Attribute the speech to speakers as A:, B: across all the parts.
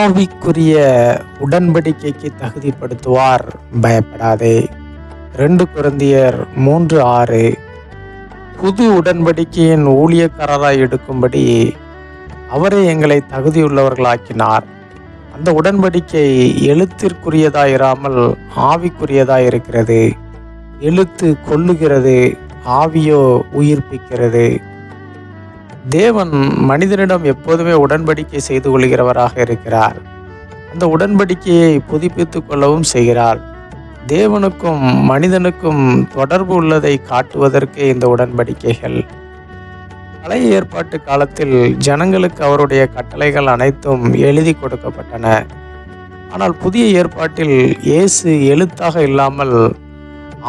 A: ஆவிக்குரிய உடன்படிக்கைக்கு தகுதிப்படுத்துவார். பயப்படாதே. ரெண்டு குருந்தியர் மூன்று ஆறு. புது உடன்படிக்கையின் ஊழியக்காரராய் எடுக்கும்படி அவரே எங்களை தகுதியுள்ளவர்களாக்கினார். அந்த உடன்படிக்கை எழுத்திற்குரியதாயிராமல் ஆவிக்குரியதாய் இருக்கிறது. எழுத்து கொல்லுகிறது ஆவியோ உயிர்ப்பிக்கிறது. தேவன் மனிதனிடம் எப்போதுமே உடன்படிக்கை செய்து கொள்கிறவராக இருக்கிறார். அந்த உடன்படிக்கையை புதுப்பித்துக் கொள்ளவும் செய்கிறார். தேவனுக்கும் மனிதனுக்கும் தொடர்பு உள்ளதை காட்டுவதற்கே இந்த உடன்படிக்கைகள். பழைய ஏற்பாட்டு காலத்தில் ஜனங்களுக்கு அவருடைய கட்டளைகள் அனைத்தும் எழுதி கொடுக்கப்பட்டன. ஆனால் புதிய ஏற்பாட்டில் இயேசு எழுத்தாக இல்லாமல்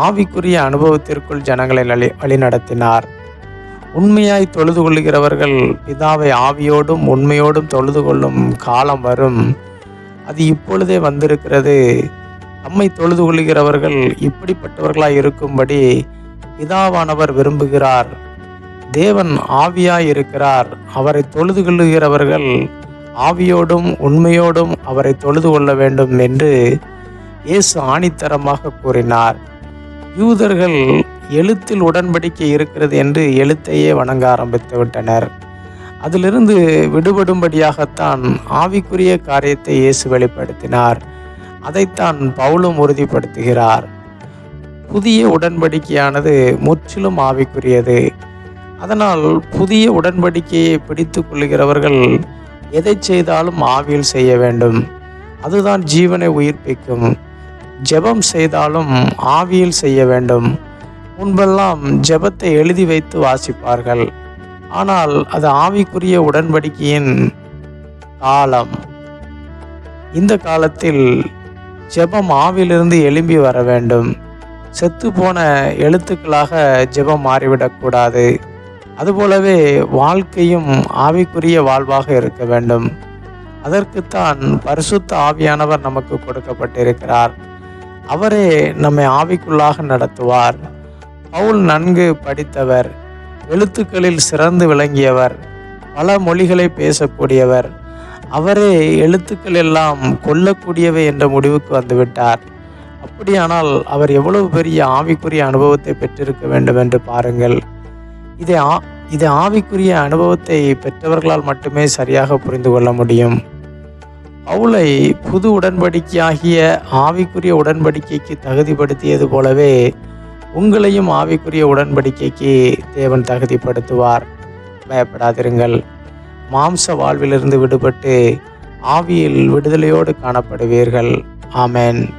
A: ஆவிக்குரிய அனுபவத்திற்குள் ஜனங்களை வழி வழிநடத்தினார். உண்மையாய் தொழுது கொள்கிறவர்கள் பிதாவை ஆவியோடும் உண்மையோடும் தொழுது கொள்ளும் காலம் வரும். அது இப்பொழுதே வந்திருக்கிறது. நம்மை தொழுது கொள்கிறவர்கள் இப்படிப்பட்டவர்களாய் இருக்கும்படி பிதாவானவர் விரும்புகிறார். தேவன் ஆவியாய் இருக்கிறார். அவரை தொழுது கொள்ளுகிறவர்கள் ஆவியோடும் உண்மையோடும் அவரை தொழுது கொள்ள வேண்டும் என்று இயேசு ஆணித்தரமாக கூறினார். யூதர்கள் எழுத்தில் உடன்படிக்கை இருக்கிறது என்று எழுத்தையே வணங்க ஆரம்பித்து விட்டனர். அதிலிருந்து விடுபடும்படியாகத்தான் ஆவிக்குரிய காரியத்தை இயேசு வெளிப்படுத்தினார். அதைத்தான் பவுலும் உறுதிப்படுத்துகிறார். புதிய உடன்படிக்கையானது முற்றிலும் ஆவிக்குரியது. அதனால் புதிய உடன்படிக்கையை பிடித்து கொள்கிறவர்கள் எதை செய்தாலும் ஆவியில் செய்ய வேண்டும். அதுதான் ஜீவனை உயிர்ப்பிக்கும். ஜெபம் செய்தாலும் ஆவியில் செய்ய வேண்டும். முன்பெல்லாம் ஜெபத்தை எழுதி வைத்து வாசிப்பார்கள். ஆனால் அது ஆவிக்குரிய உடன்படிக்கையின் காலம். இந்த காலத்தில் ஜெபம் ஆவிலிருந்து எழும்பி வர வேண்டும். செத்து போன எழுத்துக்களாக ஜெபம் மாறிவிடக்கூடாது அதுபோலவே வாழ்க்கையும் ஆவிக்குரிய வாழ்வாக இருக்க வேண்டும். அதற்குத்தான் பரிசுத்த ஆவியானவர் நமக்கு கொடுக்கப்பட்டிருக்கிறார். அவரே நம்மை ஆவிக்குள்ளாக நடத்துவார். பவுல் நன்கு படித்தவர் எழுத்துக்களில் சிறந்து விளங்கியவர் பல மொழிகளை பேசக்கூடியவர். அவரே எழுத்துக்கள் எல்லாம் கொல்லக்கூடியவை என்ற முடிவுக்கு வந்துவிட்டார். அப்படியானால் அவர் எவ்வளவு பெரிய ஆவிக்குரிய அனுபவத்தை பெற்றிருக்க வேண்டும் என்று பாருங்கள். இதை ஆ இதை ஆவிக்குரிய அனுபவத்தை பெற்றவர்களால் மட்டுமே சரியாக புரிந்து கொள்ள முடியும். பவுலை புது உடன்படிக்கையாகிய ஆவிக்குரிய உடன்படிக்கைக்கு தகுதிப்படுத்தியது போலவே உங்களையும் ஆவிக்குரிய உடன்படிக்கைக்கு தேவன் தகுதிப்படுத்துவார். பயப்படாதிருங்கள். மாம்ச வாழ்விலிருந்து விடுபட்டு ஆவியில் விடுதலையோடு காணப்படுவீர்கள். ஆமென்.